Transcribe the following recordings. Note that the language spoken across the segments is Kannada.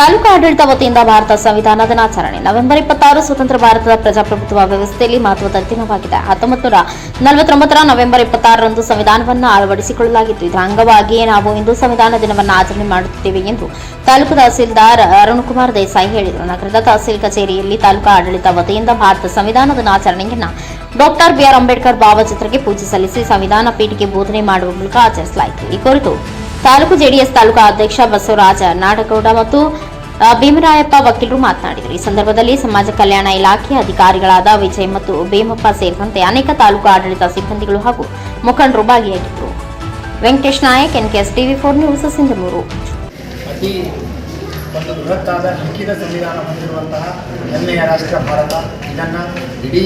ತಾಲೂಕು ಆಡಳಿತ ವತಿಯಿಂದ ಭಾರತ ಸಂವಿಧಾನ ದಿನಾಚರಣೆ. ನವೆಂಬರ್ ಇಪ್ಪತ್ತಾರು ಸ್ವತಂತ್ರ ಭಾರತದ ಪ್ರಜಾಪ್ರಭುತ್ವ ವ್ಯವಸ್ಥೆಯಲ್ಲಿ ಮಹತ್ವದ ದಿನವಾಗಿದೆ ಹತ್ತೊಂಬತ್ತು ನೂರ ನಲವತ್ತೊಂಬತ್ತರ ನವೆಂಬರ್ ಇಪ್ಪತ್ತಾರರಂದು ಸಂವಿಧಾನವನ್ನು ಅಳವಡಿಸಿಕೊಳ್ಳಲಾಗಿತ್ತು. ಇದರ ಅಂಗವಾಗಿಯೇ ನಾವು ಇಂದು ಸಂವಿಧಾನ ದಿನವನ್ನು ಆಚರಣೆ ಮಾಡುತ್ತಿದ್ದೇವೆ ಎಂದು ತಾಲೂಕು ತಹಸೀಲ್ದಾರ್ ಅರುಣ್ ದೇಸಾಯಿ ಹೇಳಿದರು. ನಗರದ ತಹಸೀಲ್ ಕಚೇರಿಯಲ್ಲಿ ತಾಲೂಕು ಆಡಳಿತ ವತಿಯಿಂದ ಭಾರತ ಸಂವಿಧಾನ ದಿನಾಚರಣೆಯನ್ನು ಡಾಕ್ಟರ್ ಬಿಆರ್ ಅಂಬೇಡ್ಕರ್ ಭಾವಚಿತ್ರಕ್ಕೆ ಪೂಜೆ ಸಲ್ಲಿಸಿ ಸಂವಿಧಾನ ಪೀಠಿಗೆ ಬೋಧನೆ ಮಾಡುವ ಮೂಲಕ ಆಚರಿಸಲಾಯಿತು. ಈ ಕುರಿತು ತಾಲೂಕು ಜೆಡಿಎಸ್ ತಾಲೂಕಾ ಅಧ್ಯಕ್ಷ ಬಸವರಾಜ ನಾಡಗೌಡ ಮತ್ತು ಭೀಮರಾಯಪ್ಪ ವಕೀಲರು ಮಾತನಾಡಿದರು. ಈ ಸಂದರ್ಭದಲ್ಲಿ ಸಮಾಜ ಕಲ್ಯಾಣ ಇಲಾಖೆ ಅಧಿಕಾರಿಗಳಾದ ವಿಜಯ್ ಮತ್ತು ಭೀಮಪ್ಪ ಸೇರಿದಂತೆ ಅನೇಕ ತಾಲೂಕು ಆಡಳಿತ ಸಿಬ್ಬಂದಿಗಳು ಹಾಗೂ ಮುಖಂಡರು ಭಾಗಿಯಾಗಿದ್ದರು. Venkatesh Nayak, NKS TV four news Sindhanur. ಒಂದು ಬೃಹತ್ತಾದ ಲಿಖಿತ ಸಂವಿಧಾನ ಹೊಂದಿರುವಂತಹ ಹೆಮ್ಮೆಯ ರಾಷ್ಟ್ರ ಭಾರತ, ಇದನ್ನು ಇಡೀ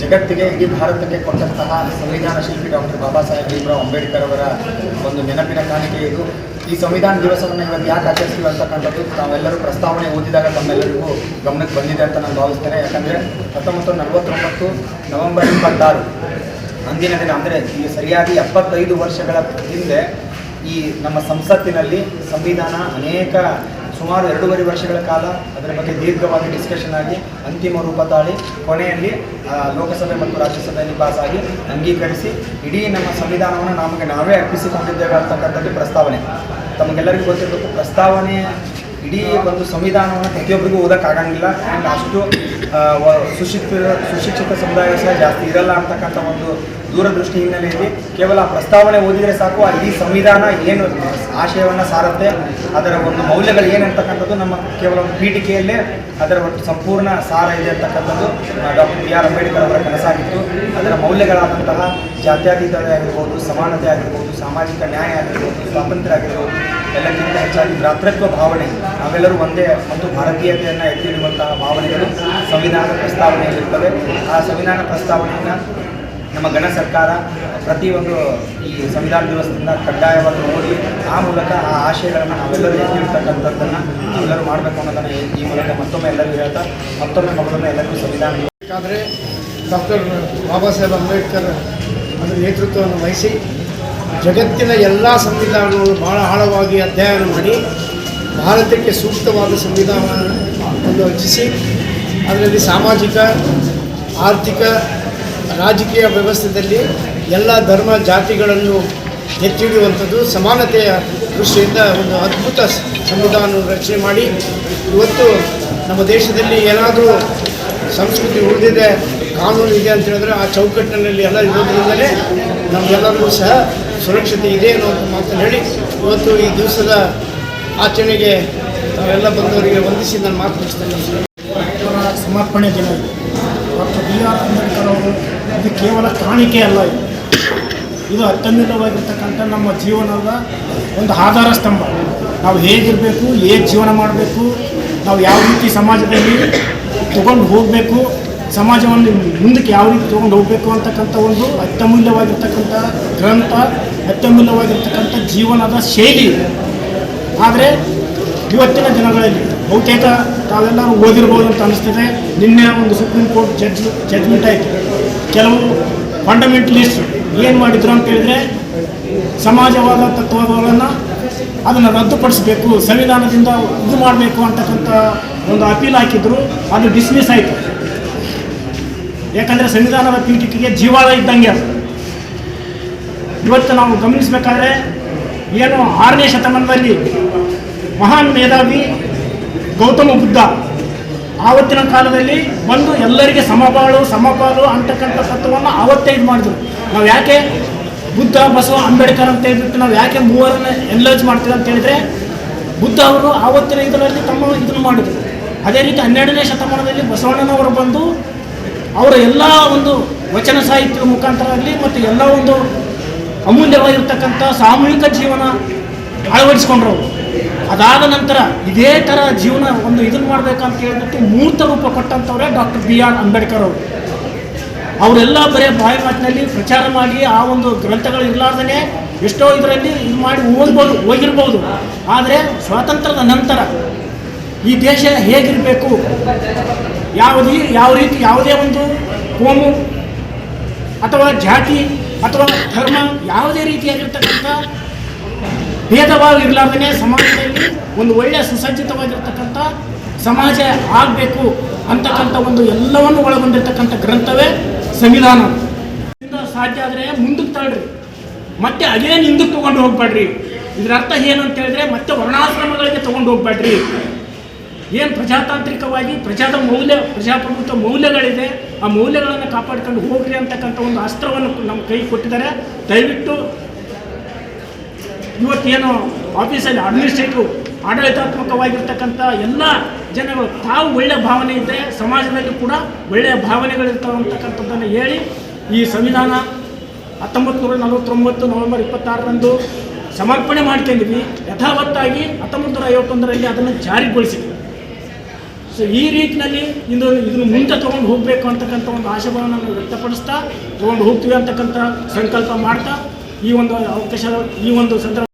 ಜಗತ್ತಿಗೆ, ಇಡೀ ಭಾರತಕ್ಕೆ ಕೊಟ್ಟಂತಹ ಸಂವಿಧಾನ ಶಿಲ್ಪಿ ಡಾಕ್ಟರ್ ಬಾಬಾ ಸಾಹೇಬ್ ಭೀಮರಾವ್ ಅಂಬೇಡ್ಕರ್ ಅವರ ಒಂದು ನೆನಪಿನ ಕಾಣಿಕೆ ಇದು. ಈ ಸಂವಿಧಾನ ದಿವಸವನ್ನು ಇವತ್ತು ಯಾಕೆ ಆಚರಿಸ್ತೀವಿ ಅಂತಕ್ಕಂಥದ್ದು ನಾವೆಲ್ಲರೂ ಪ್ರಸ್ತಾವನೆ ಓದಿದಾಗ ತಮ್ಮೆಲ್ಲರಿಗೂ ಗಮನಕ್ಕೆ ಬಂದಿದೆ ಅಂತ ನಾನು ಭಾವಿಸ್ತೇನೆ. ಯಾಕಂದರೆ ಹತ್ತೊಂಬತ್ತು ನಲವತ್ತೊಂಬತ್ತು ನವೆಂಬರ್ ಇಪ್ಪತ್ತಾರು ಅಂದಿನ ದಿನ, ಅಂದರೆ ಈ ಸರಿಯಾಗಿ ಎಪ್ಪತ್ತೈದು ವರ್ಷಗಳ ಹಿಂದೆ ಈ ನಮ್ಮ ಸಂಸತ್ತಿನಲ್ಲಿ ಸಂವಿಧಾನ ಅನೇಕ ಸುಮಾರು ಎರಡೂವರೆ ವರ್ಷಗಳ ಕಾಲ ಅದರ ಬಗ್ಗೆ ದೀರ್ಘವಾಗಿ ಡಿಸ್ಕಷನ್ ಆಗಿ ಅಂತಿಮ ರೂಪ ತಾಳಿ ಕೊನೆಯಲ್ಲಿ ಲೋಕಸಭೆ ಮತ್ತು ರಾಜ್ಯಸಭೆಯಲ್ಲಿ ಆಗಿ ಅಂಗೀಕರಿಸಿ ಇಡೀ ನಮ್ಮ ಸಂವಿಧಾನವನ್ನು ನಮಗೆ ನಾವೇ ಅರ್ಪಿಸಿಕೊಂಡಿದ್ದೇವೆ ಅಂತಕ್ಕಂಥದ್ದು ಪ್ರಸ್ತಾವನೆ. ತಮಗೆಲ್ಲರಿಗೂ ಗೊತ್ತಿರಬೇಕು, ಪ್ರಸ್ತಾವನೆ ಇಡೀ ಒಂದು ಸಂವಿಧಾನವನ್ನು ಪ್ರತಿಯೊಬ್ಬರಿಗೂ ಓದೋಕ್ಕಾಗಂಗಿಲ್ಲ. ಆ್ಯಂಡ್ ಅಷ್ಟು ಸುಶಿಕ್ಷಿತ ಸುಶಿಕ್ಷಿತ ಸಮುದಾಯ ಸಹ ಜಾಸ್ತಿ ಇರಲ್ಲ ಅಂತಕ್ಕಂಥ ಒಂದು ದೂರದೃಷ್ಟಿ ಹಿನ್ನೆಲೆಯಲ್ಲಿ ಕೇವಲ ಪ್ರಸ್ತಾವನೆ ಓದಿದರೆ ಸಾಕು ಇಡೀ ಸಂವಿಧಾನ ಏನು ಆಶಯವನ್ನು ಸಾರುತ್ತೆ, ಅದರ ಒಂದು ಮೌಲ್ಯಗಳು ಏನಂತಕ್ಕಂಥದ್ದು ನಮ್ಮ ಕೇವಲ ಒಂದು ಪೀಠಿಕೆಯಲ್ಲೇ ಅದರ ಒಂದು ಸಂಪೂರ್ಣ ಸಾರ ಇದೆ ಅಂತಕ್ಕಂಥದ್ದು ಡಾಕ್ಟರ್ ಬಿ ಆರ್ ಅಂಬೇಡ್ಕರ್ ಅವರ ಕನಸಾಗಿತ್ತು. ಅದರ ಮೌಲ್ಯಗಳಾದಂತಹ ಜಾತ್ಯಾತೀತತೆ ಆಗಿರ್ಬೋದು, ಸಮಾನತೆ ಆಗಿರ್ಬೋದು, ಸಾಮಾಜಿಕ ನ್ಯಾಯ ಆಗಿರ್ಬೋದು, ಸ್ವಾತಂತ್ರ್ಯ ಆಗಿರ್ಬೋದು, ಎಲ್ಲಕ್ಕಿಂತ ಹೆಚ್ಚಾಗಿ ಭ್ರಾತೃತ್ವ ಭಾವನೆ, ನಾವೆಲ್ಲರೂ ಒಂದೇ ಒಂದು ಭಾರತೀಯತೆಯನ್ನು ಎತ್ತಿಡುವಂತಹ ಭಾವನೆಗಳು ಸಂವಿಧಾನದ ಪ್ರಸ್ತಾವನೆಯಲ್ಲಿರ್ತವೆ ಆ ಸಂವಿಧಾನ ಪ್ರಸ್ತಾವನೆಯನ್ನು ನಮ್ಮ ಗಣ ಸರ್ಕಾರ ಪ್ರತಿಯೊಂದು ಈ ಸಂವಿಧಾನ ದಿವಸದಿಂದ ಕಡ್ಡಾಯವಾಗಿ ನೋಡಿ, ಆ ಮೂಲಕ ಆ ಆಶಯಗಳನ್ನು ನಾವೆಲ್ಲರೂ ಎತ್ತಿರ್ತಕ್ಕಂಥದ್ದನ್ನು ನಾವೆಲ್ಲರೂ ಮಾಡಬೇಕು ಅನ್ನೋದನ್ನು ಈ- ಮೂಲಕ ಮತ್ತೊಮ್ಮೆ ಎಲ್ಲರಿಗೂ ಹೇಳ್ತಾ, ಮತ್ತೊಮ್ಮೆ ಮಗದೊಮ್ಮೆ ಎಲ್ಲರಿಗೂ ಸಂವಿಧಾನ ಬೇಕಾದರೆ ಡಾಕ್ಟರ್ ಬಾಬಾ ಸಾಹೇಬ್ ಅಂಬೇಡ್ಕರ್ ಅದರ ನೇತೃತ್ವವನ್ನು ವಹಿಸಿ, ಜಗತ್ತಿನ ಎಲ್ಲ ಸಂವಿಧಾನಗಳು ಬಹಳ ಆಳವಾಗಿ ಅಧ್ಯಯನ ಮಾಡಿ, ಭಾರತಕ್ಕೆ ಸೂಕ್ತವಾದ ಸಂವಿಧಾನವನ್ನು ರಚಿಸಿ ಅದರಲ್ಲಿ ಸಾಮಾಜಿಕ, ಆರ್ಥಿಕ, ರಾಜಕೀಯ ವ್ಯವಸ್ಥೆಯಲ್ಲಿ ಎಲ್ಲ ಧರ್ಮ ಜಾತಿಗಳನ್ನು ಎತ್ತಿಡುವಂಥದ್ದು ಸಮಾನತೆಯ ದೃಷ್ಟಿಯಿಂದ ಒಂದು ಅದ್ಭುತ ಸಂವಿಧಾನ ರಚನೆ ಮಾಡಿ ಇವತ್ತು ನಮ್ಮ ದೇಶದಲ್ಲಿ ಏನಾದರೂ ಸಂಸ್ಕೃತಿ ಉಳಿದಿದೆ, ಕಾನೂನು ಇದೆ ಅಂತ ಹೇಳಿದ್ರೆ ಆ ಚೌಕಟ್ಟಿನಲ್ಲಿ ಎಲ್ಲ ಇರೋದ್ರಿಂದಲೇ ನಮಗೆಲ್ಲರಿಗೂ ಸಹ ಸುರಕ್ಷತೆ ಇದೆ ಅನ್ನೋ ಮಾತನ್ನು ಹೇಳಿ ಇವತ್ತು ಈ ದಿವಸದ ಆಚರಣೆಗೆ ನಾವೆಲ್ಲ ಬಂದವರಿಗೆ ವಂದಿಸಿ ನಾನು ಮಾತು ಮುಗಿಸ್ತೇನೆ ಸಮರ್ಪಣೆ ದಿನ ಇದು. ಡಾಕ್ಟರ್ ಬಿ ಆರ್ ಅಂಬೇಡ್ಕರ್ ಅವರು ಇದು ಕೇವಲ ಕಾಣಿಕೆ ಅಲ್ಲ ಇದು. ಇದು ಅತ್ಯಮೂಲ್ಯವಾಗಿರ್ತಕ್ಕಂಥ ನಮ್ಮ ಜೀವನದ ಒಂದು ಆಧಾರ ಸ್ತಂಭ. ನಾವು ಹೇಗಿರಬೇಕು, ಹೇಗೆ ಜೀವನ ಮಾಡಬೇಕು, ನಾವು ಯಾವ ರೀತಿ ಸಮಾಜದಲ್ಲಿ ತಗೊಂಡು ಹೋಗಬೇಕು, ಸಮಾಜವನ್ನು ಮುಂದಕ್ಕೆ ಯಾವ ರೀತಿ ತೊಗೊಂಡು ಹೋಗಬೇಕು ಅಂತಕ್ಕಂಥ ಒಂದು ಅತ್ಯಮೂಲ್ಯವಾಗಿರ್ತಕ್ಕಂಥ ಗ್ರಂಥ, ಅತ್ಯಮೂಲ್ಯವಾಗಿರ್ತಕ್ಕಂಥ ಜೀವನದ ಶೈಲಿ. ಆದರೆ ಇವತ್ತಿನ ದಿನಗಳಲ್ಲಿ ಬಹುತೇಕ ತಾವೆಲ್ಲರೂ ಓದಿರ್ಬೋದು ಅಂತ ಅನಿಸ್ತಿದೆ. ನಿನ್ನೆ ಒಂದು ಸುಪ್ರೀಂ ಕೋರ್ಟ್ ಜಡ್ಜ್ ಜಡ್ಜ್ಮೆಂಟ್ ಆಯಿತು. ಕೆಲವು ಫಂಡಮೆಂಟಲಿಸ್ಟ್ ಏನು ಮಾಡಿದ್ರು ಅಂತ ಹೇಳಿದ್ರೆ ಸಮಾಜವಾದ ತತ್ವಗಳನ್ನು ಅದನ್ನು ರದ್ದುಪಡಿಸಬೇಕು, ಸಂವಿಧಾನದಿಂದ ಇದು ಮಾಡಬೇಕು ಅಂತಕ್ಕಂಥ ಒಂದು ಅಪೀಲ್ ಹಾಕಿದ್ರು. ಅದು ಡಿಸ್ಮಿಸ್ ಆಯಿತು. ಯಾಕಂದರೆ ಸಂವಿಧಾನದ ಪೀಠಿಕೆಗೆ ಜೀವಾಳ ಇದ್ದಂಗೆ ಅದು. ಇವತ್ತು ನಾವು ಗಮನಿಸಬೇಕಾದ್ರೆ ಏನು ಆರನೇ ಶತಮಾನದಲ್ಲಿ ಮಹಾನ್ ಮೇಧಾವಿ ಗೌತಮ ಬುದ್ಧ. ಆವತ್ತಿನ ಕಾಲದಲ್ಲಿ ಬಂದು ಎಲ್ಲರಿಗೆ ಸಮಬಾಳು ಸಮಪಾಲು ಅಂತಕ್ಕಂಥ ತತ್ವವನ್ನು ಆವತ್ತೇ ಇದು ಮಾಡಿದ್ರು. ನಾವು ಯಾಕೆ ಬುದ್ಧ, ಬಸವ, ಅಂಬೇಡ್ಕರ್ ಅಂತ ಹೇಳ್ಬಿಟ್ಟು ನಾವು ಯಾಕೆ ಮೂವರನ್ನ ಎನ್ಲರ್ಜ್ ಮಾಡ್ತೀವಿ ಅಂತ ಹೇಳಿದ್ರೆ, ಬುದ್ಧ ಅವರು ಆವತ್ತಿನ ಇದರಲ್ಲಿ ತಮ್ಮ ಇದನ್ನು ಮಾಡಿದರು. ಅದೇ ರೀತಿ ಹನ್ನೆರಡನೇ ಶತಮಾನದಲ್ಲಿ ಬಸವಣ್ಣನವರು ಬಂದು ಅವರ ಎಲ್ಲ ಒಂದು ವಚನ ಸಾಹಿತ್ಯದ ಮುಖಾಂತರ ಆಗಲಿ ಮತ್ತು ಎಲ್ಲ ಒಂದು ಅಮೂಲ್ಯವಾಗಿರ್ತಕ್ಕಂಥ ಸಾಮೂಹಿಕ ಜೀವನ ಅಳವಡಿಸ್ಕೊಂಡ್ರು ಅವರು. ಅದಾದ ನಂತರ ಇದೇ ಥರ ಜೀವನ ಒಂದು ಇದನ್ನು ಮಾಡಬೇಕಂತ ಹೇಳ್ಬಿಟ್ಟು ಮೂರ್ತ ರೂಪ ಕೊಟ್ಟಂಥವ್ರೆ ಡಾಕ್ಟರ್ ಬಿ ಆರ್ ಅಂಬೇಡ್ಕರ್ ಅವರು. ಅವರೆಲ್ಲ ಬರೀ ಬಾಯಿ ಮಾತಿನಲ್ಲಿ ಪ್ರಚಾರ ಮಾಡಿ ಆ ಒಂದು ಗ್ರಂಥಗಳು ಇರಲಾರ್ದೇ ಎಷ್ಟೋ ಇದರಲ್ಲಿ ಇದು ಮಾಡಿ ಓದ್ಬೋದು ಹೋಗಿರ್ಬೋದು ಆದರೆ ಸ್ವಾತಂತ್ರ್ಯದ ನಂತರ ಈ ದೇಶ ಹೇಗಿರಬೇಕು? ಯಾವುದೇ, ಯಾವ ರೀತಿ, ಯಾವುದೇ ಒಂದು ಕೋಮು ಅಥವಾ ಜಾತಿ ಅಥವಾ ಧರ್ಮ ಯಾವುದೇ ರೀತಿಯಾಗಿರ್ತಕ್ಕಂಥ ಭೇದ ಭಾವ ಇರಲಾರ್ದೇ ಸಮಾಜದಲ್ಲಿ ಒಂದು ಒಳ್ಳೆಯ ಸುಸಜ್ಜಿತವಾಗಿರ್ತಕ್ಕಂಥ ಸಮಾಜ ಆಗಬೇಕು ಅಂತಕ್ಕಂಥ ಒಂದು ಎಲ್ಲವನ್ನು ಒಳಗೊಂಡಿರ್ತಕ್ಕಂಥ ಗ್ರಂಥವೇ ಸಂವಿಧಾನ. ಸಾಧ್ಯ ಆದರೆ ಮುಂದಕ್ಕೆ ತಳ್ಳ್ರಿ ಮತ್ತೆ ಅದೇನು ಹಿಂದಕ್ಕೆ ತೊಗೊಂಡು ಹೋಗ್ಬೇಡ್ರಿ. ಇದರ ಅರ್ಥ ಏನು ಅಂತ ಹೇಳಿದ್ರೆ ಮತ್ತೆ ವರ್ಣಾಶ್ರಮಗಳಿಗೆ ತೊಗೊಂಡು ಹೋಗ್ಬೇಡ್ರಿ. ಏನು ಪ್ರಜಾತಾಂತ್ರಿಕವಾಗಿ ಪ್ರಜಾದ ಮೌಲ್ಯ, ಪ್ರಜಾಪ್ರಭುತ್ವ ಮೌಲ್ಯಗಳಿದೆ, ಆ ಮೌಲ್ಯಗಳನ್ನು ಕಾಪಾಡ್ಕೊಂಡು ಹೋಗ್ರಿ ಅಂತಕ್ಕಂಥ ಒಂದು ಅಸ್ತ್ರವನ್ನು ನಮ್ಮ ಕೈ ಕೊಟ್ಟಿದ್ದಾರೆ. ದಯವಿಟ್ಟು ಇವತ್ತೇನು ಆಫೀಸಲ್ಲಿ ಅಡ್ಮಿನಿಸ್ಟ್ರೇಟಿವ್ ಆಡಳಿತಾತ್ಮಕವಾಗಿರ್ತಕ್ಕಂಥ ಎಲ್ಲ ಜನಗಳು ತಾವು ಒಳ್ಳೆಯ ಭಾವನೆ ಇದ್ದರೆ ಸಮಾಜದಲ್ಲಿ ಕೂಡ ಒಳ್ಳೆಯ ಭಾವನೆಗಳಿರ್ತಾವೆ ಅಂತಕ್ಕಂಥದ್ದನ್ನು ಹೇಳಿ ಈ ಸಂವಿಧಾನ ಹತ್ತೊಂಬತ್ತು ನೂರ ನಲವತ್ತೊಂಬತ್ತು ನವೆಂಬರ್ ಇಪ್ಪತ್ತಾರರಂದು ಸಮರ್ಪಣೆ ಮಾಡ್ಕೊಂಡಿದ್ವಿ. ಯಥಾವತ್ತಾಗಿ ಹತ್ತೊಂಬತ್ತು ನೂರ ಐವತ್ತೊಂದರಲ್ಲಿ ಅದನ್ನು ಜಾರಿಗೊಳಿಸಿದ್ವಿ. ಸೊ ಈ ರೀತಿಯಲ್ಲಿ ಇದು ಇದನ್ನು ಮುಂದೆ ತೊಗೊಂಡು ಹೋಗಬೇಕು ಅಂತಕ್ಕಂಥ ಒಂದು ಆಶಾಭಾವನನ್ನು ವ್ಯಕ್ತಪಡಿಸ್ತಾ ತೊಗೊಂಡು ಹೋಗ್ತೀವಿ ಅಂತಕ್ಕಂಥ ಸಂಕಲ್ಪ ಮಾಡ್ತಾ ಈ ಒಂದು ಅವಕಾಶ ಈ ಒಂದು ಸಂದರ್ಭ